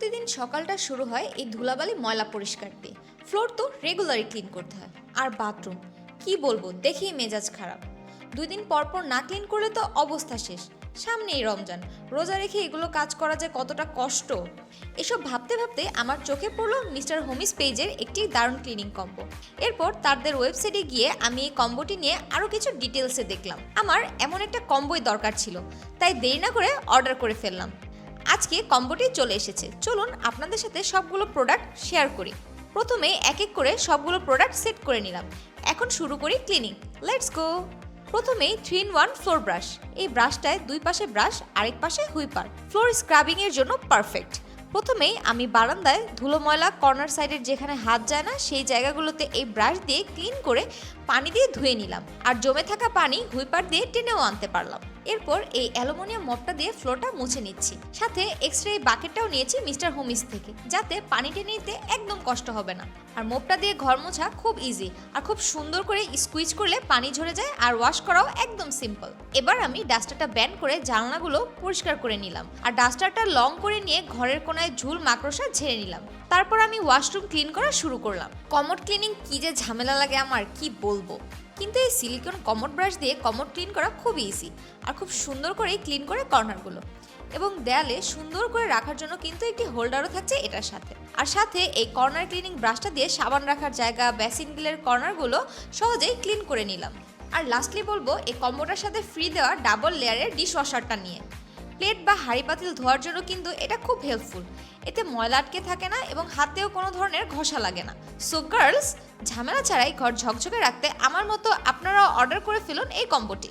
প্রতিদিন সকালটা শুরু হয় এই ধুলাবালি ময়লা পরিষ্কার দিয়ে। ফ্লোর তো রেগুলারই ক্লিন করতে হয়। আর বাথরুম কি বলব দেখেই মেজাজ খারাপ। দুই দিন পর পর না ক্লিন করলে তো অবস্থা শেষ। সামনেই রমজান। রোজা রেখে এগুলো কাজ করা যে কতটা কষ্ট। এসব ভাবতে ভাবতে আমার চোখে পড়ল মিস্টার হোমিস পেজের একটি দারুণ ক্লিনিং কম্বো এরপর তাদের ওয়েবসাইটে গিয়ে আমি এই কম্বোটি নিয়ে আরও কিছু ডিটেলসে দেখলাম। আমার এমন একটা কম্বোই দরকার ছিল। তাই দেরি না করে অর্ডার করে ফেললাম। আজকে কম্বোটি চলে এসেছে। চলুন আপনাদের সাথে সবগুলো প্রোডাক্ট শেয়ার করি। প্রথমে এক এক করে সবগুলো প্রোডাক্ট সেট করে নিলাম। এখন শুরু করি ক্লিনিং লেটস গো প্রথমেই three in one floor brush এই ব্রাশটায় দুই পাশে ব্রাশ আরেক পাশে হুইপার। ফ্লোর স্ক্রাবিং এর জন্য পারফেক্ট প্রথমেই আমি বারান্দায় ধুলো ময়লা কর্নার সাইডের যেখানে হাত যায় না, সেই জায়গাগুলোতে এই ব্রাশ দিয়ে ক্লিন করে পানি দিয়ে ধুয়ে নিলাম। আর জমে থাকা পানি হুইপার দিয়ে টেনেও আনতে পারলাম। এরপর এই অ্যালুমিনিয়াম মপটা দিয়ে ফ্লোরটা মুছে নিচ্ছি। সাথে এক্সট্রা এই বাকেটটাও নিয়েছি মিস্টার হোমিস থেকে, যাতে পানি টেনে নিতে একদম কষ্ট হবে না। আর মোপটা দিয়ে ঘর মোছা খুব ইজি আর খুব সুন্দর করে স্কুইজ করলে পানি ঝরে যায় আর ওয়াশ করাও একদম সিম্পল এবার আমি ডাস্টারটা ব্যান করে জানলাগুলো পরিষ্কার করে নিলাম। আর ডাস্টারটা লং করে নিয়ে ঘরের কোনায় ঝুল মাকড়সা ঝেড়ে নিলাম। তারপর আমি ওয়াশরুম ক্লিন করা শুরু করলাম। কমোড ক্লিনিং কি যে ঝামেলা লাগে আমার, কি বলব? কিন্তু এই সিলিকন কমোড ব্রাশ দিয়ে কমোড ক্লিন করা খুব ইজি আর খুব সুন্দর করেই ক্লিন করে কর্নারগুলো। এবং দেয়ালে সুন্দর করে রাখার জন্য কিন্তু একটি হোল্ডারও থাকছে এটার সাথে। আর সাথে এই কর্নার ক্লিনিং ব্রাশটা দিয়ে সাবান রাখার জায়গা, বেসিন গিলের কর্নারগুলো সহজেই ক্লিন করে নিলাম। আর লাস্টলি বলব, এই কম্বোটার সাথে ফ্রি দেওয়া ডাবল লেয়ারের ডিশ ওয়াশারটা নিয়ে। প্লেট বা হাঁড়ি পাতিল ধোয়ার জন্য কিন্তু এটা খুব হেল্পফুল এতে ময়লা আটকে থাকে না এবং হাতেও কোনো ধরনের ঘষা লাগে না। সো গার্লস ঝামেলা ছাড়াই ঘর ঝকঝকে রাখতে আমার মতো আপনারা অর্ডার করে ফেলুন এই কম্বোটি।